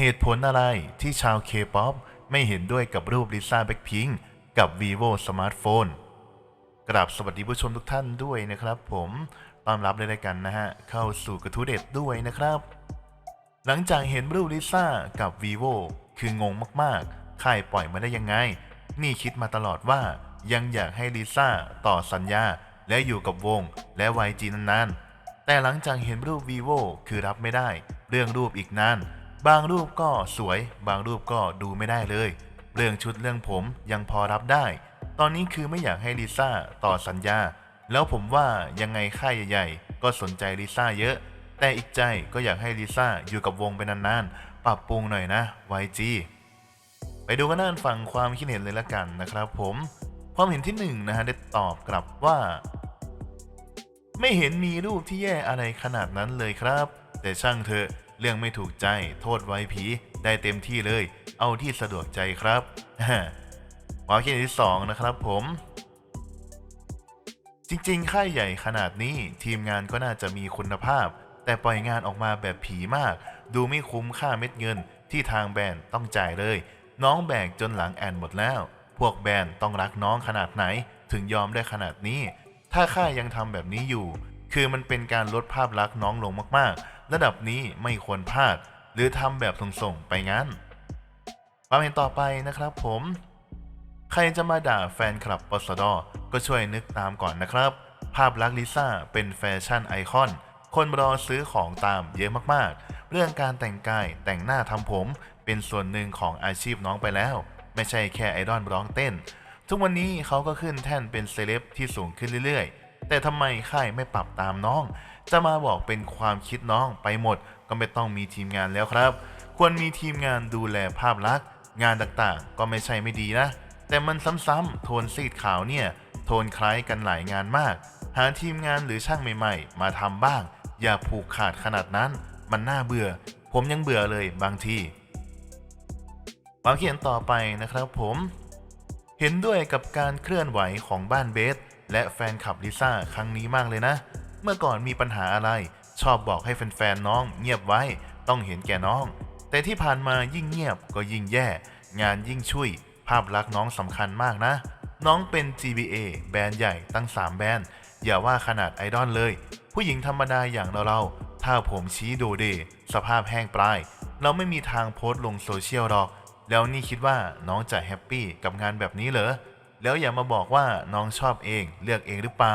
เหตุผลอะไรที่ชาวเคป๊อปไม่เห็นด้วยกับรูปลิซ่าแบ็คพิงกับ vivo สมาร์ทโฟนกราบสวัสดีผู้ชมทุกท่านด้วยนะครับผมต้อนรับเลยด้กันนะฮะ เข้าสู่กระทู้เด็ดด้วยนะครับ หลังจากเห็นรูปลิซ่ากับ vivo คืองงมากๆ ค่ายปล่อยมาได้ยังไง นี่คิดมาตลอดว่ายังอยากให้ลิซ่าต่อสัญญา และอยู่กับวงและ YG นานๆ แต่หลังจากเห็นรูป vivo คือรับไม่ได้ เรื่องรูปอีกนาน บางรูปก็สวย บางรูปก็ดูไม่ได้เลย เรื่องชุดเรื่องผมยังพอรับได้ ตอนนี้คือไม่อยากให้ลิซ่าต่อสัญญา แล้วผมว่ายังไงค่ายใหญ่ ๆ ก็สนใจลิซ่าเยอะ แต่อีกใจก็อยากให้ลิซ่าอยู่กับวงไปนานๆ ปรับปรุงหน่อยนะ YG ไปดูกันด้านฝั่งความคิดเห็นเลยละกันนะครับผมความเห็นที่หนึ่งนะฮะได้ตอบกลับว่า ไม่เห็นมีรูปที่แย่อะไรขนาดนั้นเลยครับ แต่ช่างเถอะ เรื่องไม่ถูกใจโทษไว้ผีได้เต็มที่เลย เอาที่สะดวกใจครับความคิดเห็นที่สองนะครับผม จริงๆ ค่ายใหญ่ขนาดนี้ทีมงานก็น่าจะมีคุณภาพ แต่ปล่อยงานออกมาแบบผีมาก ดูไม่คุ้มค่าเม็ดเงินที่ทางแบรนด์ต้องจ่ายเลย น้องแบกจนหลังแอนหมดแล้ว พวกแบรนด์ต้องรักน้องขนาดไหน ถึงยอมได้ขนาดนี้ ถ้าค่ายยังทำแบบนี้อยู่ คือมันเป็นการลดภาพลักษณ์น้องลงมากๆ ระดับนี้ไม่ควรพลาด หรือทำแบบส่งๆไปงั้นความเห็นต่อไปนะครับผม ใครจะมาด่าแฟนคลับปสดก็ช่วยนึกตามก่อนนะครับ ภาพลักษณ์ลิซ่าเป็นแฟชั่นไอคอน คนรอซื้อของตามเยอะมากๆ เรื่องการแต่งกายแต่งหน้าทำผมเป็นส่วนหนึ่งของอาชีพน้องไปแล้ว ไม่ใช่แค่ไอดอลร้องเต้น ทุกวันนี้เขาก็ขึ้นแท่นเป็นเซเลบที่สูงขึ้นเรื่อยๆ แต่ทำไมค่ายไม่ปรับตามน้อง จะมาบอกเป็นความคิดน้องไปหมด ก็ไม่ต้องมีทีมงานแล้วครับ ควรมีทีมงานดูแลภาพลักษณ์ งานต่างๆ ก็ไม่ใช่ไม่ดีนะ แต่มันซ้ำๆโทนซีดขาวเนี่ย โทนคล้ายกันหลายงานมาก หาทีมงานหรือช่างใหม่ๆ มาทำบ้าง อย่าผูกขาดขนาดนั้น มันน่าเบื่อ ผมยังเบื่อเลยบางทีมามเขียนต่อไปนะครับผม เห็นด้วยกับการเคลื่อนไหวของบ้านเบสและแฟนคลับลิซ่าครั้งนี้มากเลยนะ เมื่อก่อนมีปัญหาอะไร ชอบบอกให้แฟนๆน้อง เงียบไว้ ต้องเห็นแก่น้อง แต่ที่ผ่านมายิ่งเงียบก็ยิ่งแย่ งานยิ่งช่วย ภาพลักษณ์น้องสำคัญมากนะ น้องเป็น GBA แบรนด์ใหญ่ตั้ง 3 แบรนด์ อย่าว่าขนาดไอดอลเลย ผู้หญิงธรรมดาอย่างเราเราๆถ้าผมชี้โดเด สภาพแห้งปลาย เราไม่มีทางโพสต์ลงโซเชียลหรอก แล้วนี่คิดว่าน้องจะแฮปปี้กับงานแบบนี้เหรอ แล้วอย่ามาบอกว่าน้องชอบเองเลือกเองหรือเปล่า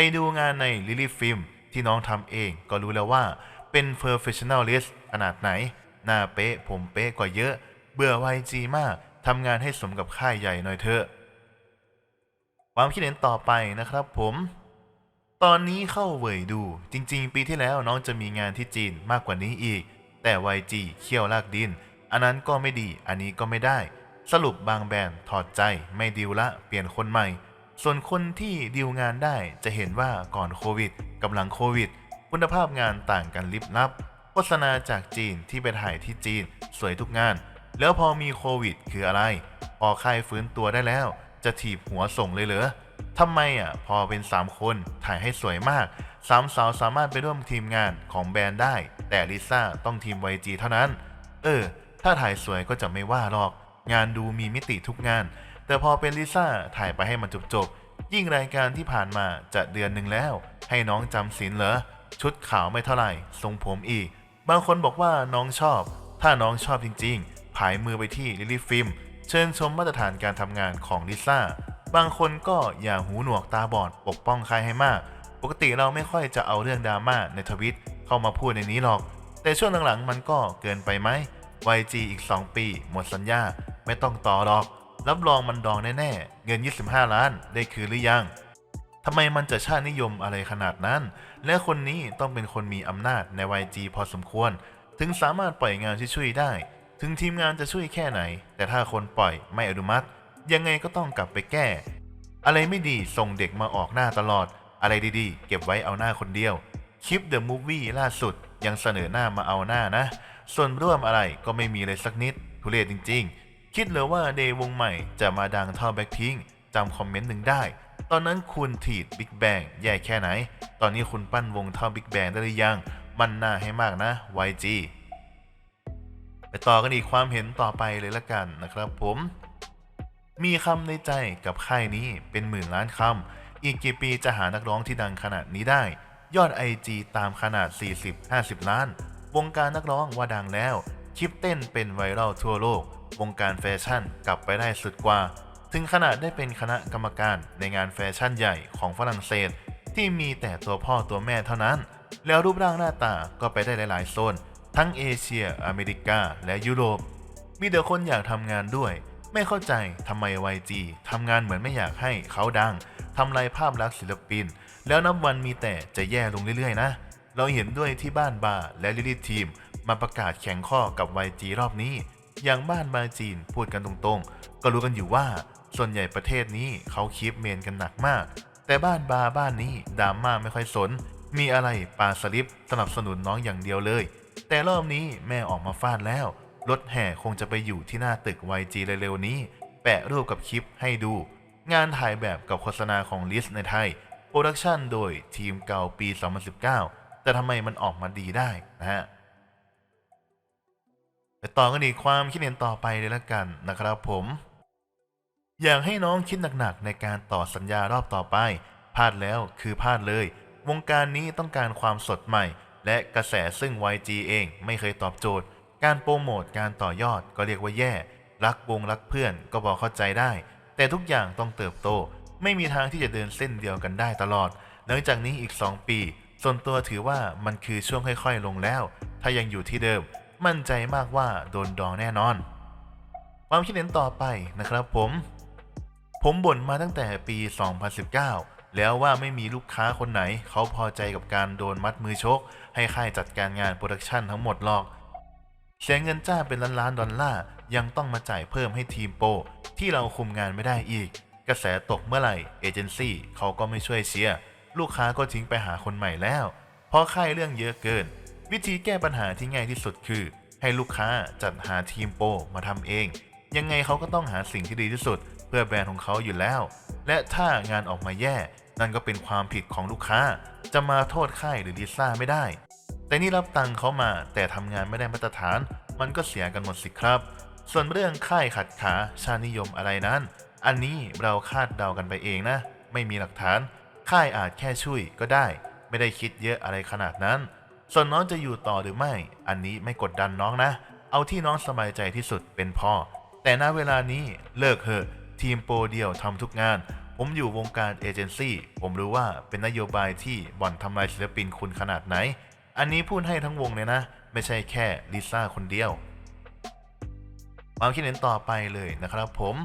ไปดูงานใน Lily Film ที่น้องทำเองก็รู้แล้วว่าเป็น professionalist ขนาดไหน หน้าเป๊ะผมเป๊ะกว่าเยอะ เบื่อ YG มากทำงานให้สมกับค่ายใหญ่หน่อยเถอะ ความคิดเห็นต่อไปนะครับผม ตอนนี้เข้าเว่ยดู จริง ๆ ปีที่แล้วน้องจะมีงานที่จีนมากกว่านี้อีก แต่ YG เขี้ยวลากดิน อันนั้นก็ไม่ดี อันนี้ก็ไม่ได้ สรุปบางแบรนด์ถอดใจไม่ดิวละ เปลี่ยนคนใหม่ ส่วนคนที่ดิวงานได้จะเห็นว่าก่อนโควิดกำลังโควิด คุณภาพงานต่างกันลิบลับ โฆษณาจากจีนที่ไปถ่ายที่จีน สวยทุกงาน แล้วพอมีโควิด คืออะไร พอค่ายฟื้นตัวได้แล้ว จะถีบหัวส่งเลยเหรอทำไมอะพอเป็น 3 คนถ่ายให้สวยมากสามสาวสามารถไปร่วมทีมงานของแบรนด์ได้ แต่ลิซ่าต้องทีม YG เท่านั้น เออ ถ้าถ่ายสวยก็จะไม่ว่าหรอก งานดูมีมิติทุกงาน แต่พอเป็นลิซ่าถ่ายไปให้มันจบๆ ยิ่งรายการที่ผ่านมาจะเดือนหนึ่งแล้ว ให้น้องจำศีลเหรอ ชุดขาวไม่เท่าไหร่ ทรงผมอีก บางคนบอกว่าน้องชอบ ถ้าน้องชอบจริงๆ ผายมือไปที่ลิลี่ฟิล์มเชิญชมมาตรฐานการทำงานของลิซ่า บางคนก็อย่าหูหนวกตาบอดปกป้องใครให้มาก ปกติเราไม่ค่อยจะเอาเรื่องดราม่าในทวิตเข้ามาพูดในนี้หรอก แต่ช่วงหลังๆมันก็เกินไปไหม YG อีก 2 ปี หมดสัญญา ไม่ต้องต่อหรอก รับรองมันดองแน่ๆ เงิน 25 ล้านได้คืนหรือยังทำไมมันจะชาตินิยมอะไรขนาดนั้น และคนนี้ต้องเป็นคนมีอำนาจใน YG พอสมควร ถึงสามารถปล่อยงานช่วยได้ ถึงทีมงานจะช่วยแค่ไหน แต่ถ้าคนปล่อยไม่อนุมัติ ยังไงก็ต้องกลับไปแก้ อะไรไม่ดีส่งเด็กมาออกหน้าตลอด อะไรดีๆ เก็บไว้เอาหน้าคนเดียว คลิป The Movie ล่าสุดยังเสนอหน้ามาเอาหน้านะ ส่วนร่วมอะไรก็ไม่มีเลยสักนิด ทุเรศจริง ๆ คิดเลยว่าเดวงใหม่จะมาดังเท่าแบ็คพิงจำคอมเมนต์หนึ่งได้ ตอนนั้นคุณถีดบิ๊กแบงแย่แค่ไหน ตอนนี้คุณปั้นวงเท่าบิ๊กแบงได้หรือยัง มันน่าให้มากนะ YG ไปต่อกันอีกความเห็นต่อไปเลยละกันนะครับผม มีคำในใจกับค่ายนี้เป็นหมื่นล้านคำ อีกกี่ปีจะหานักร้องที่ดังขนาดนี้ได้ ยอด IG ตามขนาด 40-50 ล้าน วงการนักร้องว่าดังแล้ว คลิปเต้นเป็นไวรัลทั่วโลก วงการแฟชั่นกลับไปได้สุดกว่า ถึงขนาดได้เป็นคณะกรรมการในงานแฟชั่นใหญ่ของฝรั่งเศส ที่มีแต่ตัวพ่อตัวแม่เท่านั้น แล้วรูปร่างหน้าตาก็ไปได้หลายๆโซน ทั้งเอเชีย อเมริกา และยุโรป มีแต่คนอยากทำงานด้วย ไม่เข้าใจทำไม YG ทำงานเหมือนไม่อยากให้เขาดังทำลายภาพลักษณ์ศิลปิน แล้วนับวันมีแต่จะแย่ลงเรื่อยๆ นะ เราเห็นด้วยที่บ้านบาร์และลิลิททีมมาประกาศแข่งข้อกับ YG รอบนี้ อย่างบ้านบาร์จีนพูดกันตรงๆ ก็รู้กันอยู่ว่าส่วนใหญ่ประเทศนี้เขาคีปเมนกันหนักมาก แต่บ้านบาร์บ้านนี้ดราม่าไม่ค่อยสน มีอะไรปาสลิปสนับสนุนน้องอย่างเดียวเลย แต่รอบนี้แม่ออกมาฟาดแล้ว รถแห่คงจะไปอยู่ที่หน้าตึก YG เร็วๆนี้ แปะรูปกับคลิปให้ดู งานถ่ายแบบกับโฆษณาของลิสในไทย โปรดักชันโดยทีมเก่าปี 2019 แต่ทำไมมันออกมาดีได้นะฮะ ไปต่อกันอีกความคิดเห็นต่อไปเลยละกันนะครับผม อยากให้น้องคิดหนักๆในการต่อสัญญารอบต่อไปพลาดแล้วคือพลาดเลย วงการนี้ต้องการความสดใหม่ และกระแสซึ่ง YG เองไม่เคยตอบโจทย์ การโปรโมทการต่อยอดก็เรียกว่าแย่ รักวงรักเพื่อนก็บอกเข้าใจได้ แต่ทุกอย่างต้องเติบโต ไม่มีทางที่จะเดินเส้นเดียวกันได้ตลอด หลังจากนี้อีก 2 ปี ส่วนตัวถือว่ามันคือช่วงค่อยๆลงแล้ว ถ้ายังอยู่ที่เดิม มั่นใจมากว่าโดนดองแน่นอน ความคิดเห็นต่อไปนะครับผม ผมบ่นมาตั้งแต่ปี 2019 แล้วว่าไม่มีลูกค้าคนไหน เขาพอใจกับการโดนมัดมือชก ให้ค่ายจัดการงานโปรดักชันทั้งหมดหรอกเสียเงินจ้างเป็นล้านล้านดอลลาร์ยังต้องมาจ่ายเพิ่มให้ทีมโปรที่เราคุมงานไม่ได้อีก กระแสตกเมื่อไหร่เอเจนซี่เขาก็ไม่ช่วยเชียร์ลูกค้าก็ทิ้งไปหาคนใหม่แล้ว เพราะค่ายเรื่องเยอะเกิน วิธีแก้ปัญหาที่ง่ายที่สุดคือ ให้ลูกค้าจัดหาทีมโปรมาทำเอง ยังไงเขาก็ต้องหาสิ่งที่ดีที่สุด เพื่อแบรนด์ของเขาอยู่แล้ว และถ้างานออกมาแย่ นั่นก็เป็นความผิดของลูกค้า จะมาโทษค่ายหรือลิซ่าไม่ได้ แต่นี่รับตังค์เขามาแต่ทำงานไม่ได้มาตรฐาน มันก็เสียกันหมดสิครับ ส่วนเรื่องค่ายขัดขาชานิยมอะไรนั้น อันนี้เราคาดเดากันไปเองนะ ไม่มีหลักฐาน ค่ายอาจแค่ช่วยก็ได้ ไม่ได้คิดเยอะอะไรขนาดนั้น ส่วนน้องจะอยู่ต่อหรือไม่ อันนี้ไม่กดดันน้องนะ เอาที่น้องสบายใจที่สุดเป็นพ่อ แต่ณเวลานี้เลิกเหอะ ทีมโปรเดียวทำทุกงาน ผมอยู่วงการเอเจนซี่ ผมรู้ว่าเป็นนโยบายที่บ่อนทำลายศิลปินคุณขนาดไหน อันนี้พูดให้ทั้งวงเลยนะ ไม่ใช่แค่ลิซ่าคนเดียวความคิดเห็นต่อไปเลยนะครับผม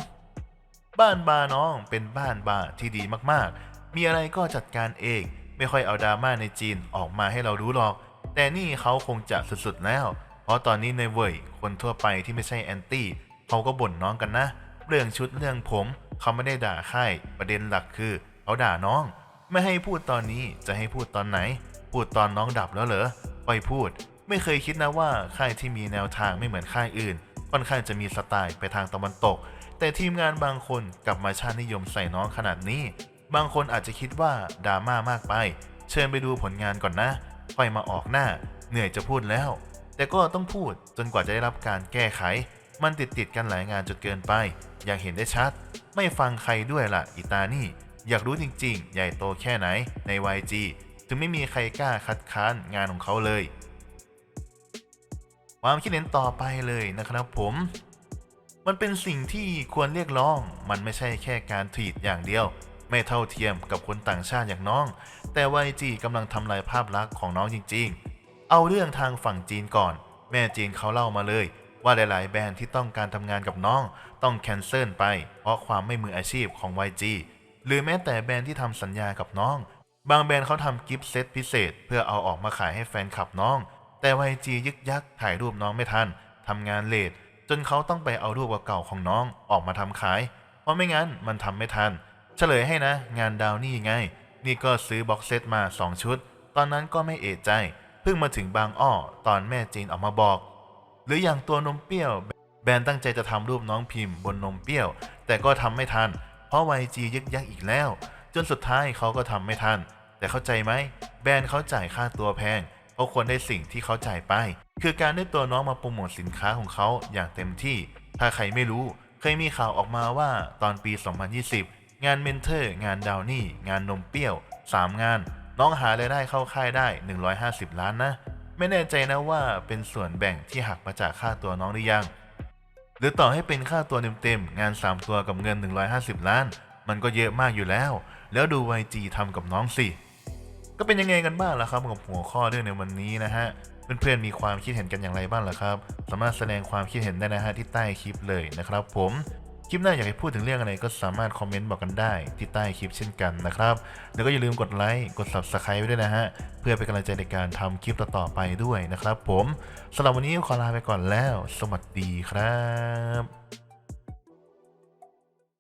บ้านบาน้องเป็นบ้านบาที่ดีมากๆ มีอะไรก็จัดการเอง ไม่ค่อยเอาดราม่าในจีนออกมาให้เรารู้หรอก แต่นี่เขาคงจะสุดๆแล้ว เพราะตอนนี้ในเว่ยคนทั่วไปที่ไม่ใช่แอนตี้เขาก็บ่นน้องกันนะ เรื่องชุดเรื่องผมเขาไม่ได้ด่าค่ายประเด็นหลักคือเขาด่าน้อง ไม่ให้พูดตอนนี้จะให้พูดตอนไหน พูดตอนน้องดับแล้วเหรอปล่อยพูด ไม่เคยคิดนะว่าค่ายที่มีแนวทางไม่เหมือนค่ายอื่น ค่อนข้างจะมีสไตล์ไปทางตะวันตก แต่ทีมงานบางคนกลับมาชาตินิยมใส่น้องขนาดนี้ บางคนอาจจะคิดว่าดราม่ามากไป เชิญไปดูผลงานก่อนนะ ค่อยมาออกหน้า เหนื่อยจะพูดแล้ว แต่ก็ต้องพูดจนกว่าจะได้รับการแก้ไข มันติดติดกันหลายงานจนเกินไป อยากเห็นได้ชัด ไม่ฟังใครด้วยล่ะอีตานี่ อยากรู้จริงๆ ใหญ่โตแค่ไหนใน YG ถึงไม่มีใครกล้าคัดค้านงานของเขาเลย ความคิดเห็นต่อไปเลยนะครับผมมันเป็นสิ่งที่ควรเรียกร้อง มันไม่ใช่แค่การถีดอย่างเดียว ไม่เท่าเทียมกับคนต่างชาติอย่างน้อง แต่ YG กำลังทำลายภาพลักษณ์ของน้องจริง ๆ เอาเรื่องทางฝั่งจีนก่อน แม่จีนเขาเล่ามาเลย ว่าหลายๆ แบรนด์ที่ต้องการทำงานกับน้อง ต้องแคนเซิลไป เพราะความไม่มืออาชีพของ YG หรือแม้แต่แบรนด์ที่ทำสัญญากับน้อง บางแบรนด์เขาทำกิฟต์เซตพิเศษ เพื่อเอาออกมาขายให้แฟนคลับน้อง แต่ YG ยึกยักถ่ายรูปน้องไม่ทันทำงานเลทจนเขาต้องไปเอารูปเก่าของน้องออกมาทำขาย เพราะไม่งั้นมันทำไม่ทัน เฉลยให้นะ งานดาวนี่ไง นี่ก็ซื้อบ็อกเซตมา2ชุด ตอนนั้นก็ไม่เอะใจ เพิ่งมาถึงบางอ้อ ตอนแม่จีนออกมาบอก หรืออย่างตัวนมเปรี้ยว แบรนด์ตั้งใจจะทำรูปน้องพิมพ์บนนมเปรี้ยว แต่ก็ทำไม่ทัน เพราะ YG ยึกยักอีกแล้ว จนสุดท้ายเขาก็ทำไม่ทัน แต่เข้าใจไหม แบรนด์เขาจ่ายค่าตัวแพงเขาควรได้สิ่งที่เขาจ่ายไป คือการได้ตัวน้องมาโปรโมทสินค้าของเขาอย่างเต็มที่ ถ้าใครไม่รู้ เคยมีข่าวออกมาว่าตอนปี 2020 งานเมนเทอร์ งานดาวนี่ งานนมเปรี้ยว 3 งาน น้องหารายได้เข้าค่ายได้ 150 ล้านนะ ไม่แน่ใจนะว่าเป็นส่วนแบ่งที่หักมาจากค่าตัวน้องหรือยัง หรือต่อให้เป็นค่าตัวเต็มๆ งาน 3 ตัวกับเงิน 150 ล้าน มันก็เยอะมากอยู่แล้ว แล้วดู YG ทำกับน้องสิ ก็เป็นยังไงกันบ้างล่ะครับกับหัวข้อเรื่องในวันนี้นะฮะ เพื่อนๆมีความคิดเห็นกันอย่างไรบ้างล่ะครับ สามารถแสดงความคิดเห็นได้นะฮะที่ใต้คลิปเลยนะครับผม ลิปหน้าอยากให้พูดถึงเรื่องอะไรก็สามารถคอมเมนต์บอกกันได้ที่ใต้คลิปเช่นกันนะครับ แล้วก็อย่าลืมกดไลค์กด subscribe ไว้ด้วยนะฮะ เพื่อเป็นกำลังใจในการทำคลิปต่อๆไปด้วยนะครับผมสำหรับวันนี้ขอลาไปก่อนแล้ว สวัสดีครับ